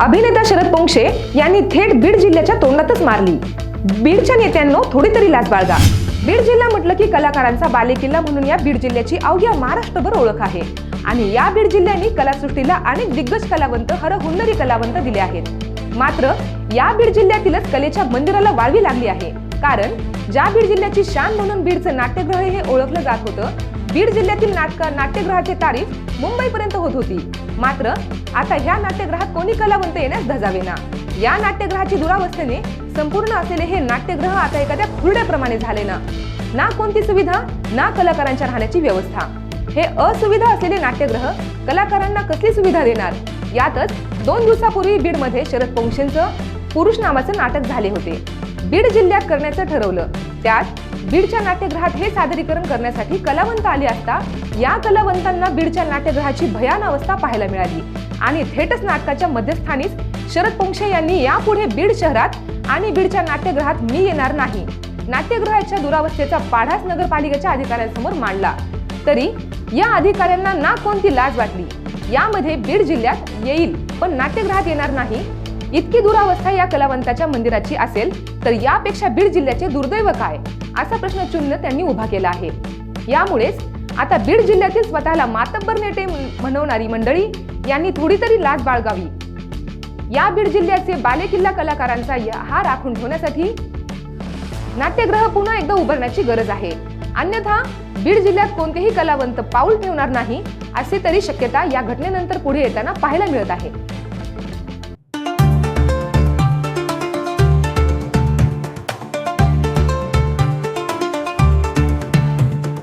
अभिनेता शरद पोंक्षे यांनी थेट बीड जिल्ह्याच्या तोंडातच मारली. बीडच्या नेत्यांनो थोडी तरी लाज बाळगा. बीड जिल्हा म्हटलं की कलाकारांचा बालेकिल्ला म्हणून या बीड जिल्ह्याची अवघ्या महाराष्ट्रभर ओळख आहे. आणि या बीड जिल्ह्याने कलासृष्टीला अनेक दिग्गज कलावंत हरहुन्नरी कलावंत दिले आहेत. मात्र या बीड जिल्ह्यातीलच कलेच्या मंदिराला वाळवी लागली आहे. कारण ज्या बीड जिल्ह्याची शान म्हणून बीडचं नाट्यगृह हे ओळखलं जात होतं बीड जिल्ह्यातील नाटक नाट्यगृहाची तारीफ मुंबईपर्यंत होत होती. मात्र आता ह्या नाट्यगृहात कोणी कलावंत येण्यास धजावेना? या नाट्यगृहाची दुरावस्थेने संपूर्ण असलेले हे नाट्यगृह आता एखाद्या खुर्ड्याप्रमाणे झाले ना ना कोणती सुविधा ना कलाकारांच्या राहण्याची व्यवस्था. हे असुविधा असलेले नाट्यगृह कलाकारांना कसली सुविधा देणार? यातच दोन दिवसापूर्वी बीडमध्ये शरद पोंक्षेंचं पुरुष नावाचं नाटक झाले होते. बीड जिल्ह्यात करण्याचं ठरवलं. त्यात बीडच्या नाट्यगृहात हे सादरीकरण करण्यासाठी कलावंत आले असता या कलावंतांना बीडच्या नाट्यगृहाची भयान अवस्था पाहायला मिळाली. आणि थेटच नाटकाच्या मध्यस्थानीच शरद पोंक्षे यांनी यापुढे बीड शहरात आणि बीडच्या नाट्यगृहात मी येणार नाही नाट्यगृहाच्या दुरावस्थेचा पाढाच नगरपालिकेच्या अधिकाऱ्यांसमोर मांडला. तरी या अधिकाऱ्यांना ना कोणती लाज वाटली? यामध्ये बीड जिल्ह्यात येईल पण नाट्यगृहात येणार नाही? इतकी दुरावस्था या कलावंताच्या मंदिराची असेल तर यापेक्षा बीड जिल्ह्याचे दुर्दैव काय? असा प्रश्नचिन्ह त्यांनी उभा केला आहे. यामुळेच आता बीड जिल्ह्यातील स्वतःला मातब्बर नेते म्हणवणारी मंडळी यांनी थोडी तरी लाज बाळगावी. या बीड जिल्ह्याचे बालेकिल्ला कलाकारांचा या- हा राखून ठेवण्यासाठी नाट्यगृह पुन्हा एकदा उभारण्याची गरज आहे. अन्यथा बीड जिल्ह्यात कोणतेही कलावंत पाऊल ठेवणार नाही असे तरी शक्यता या घटनेनंतर पुढे येताना पाहायला मिळत आहे.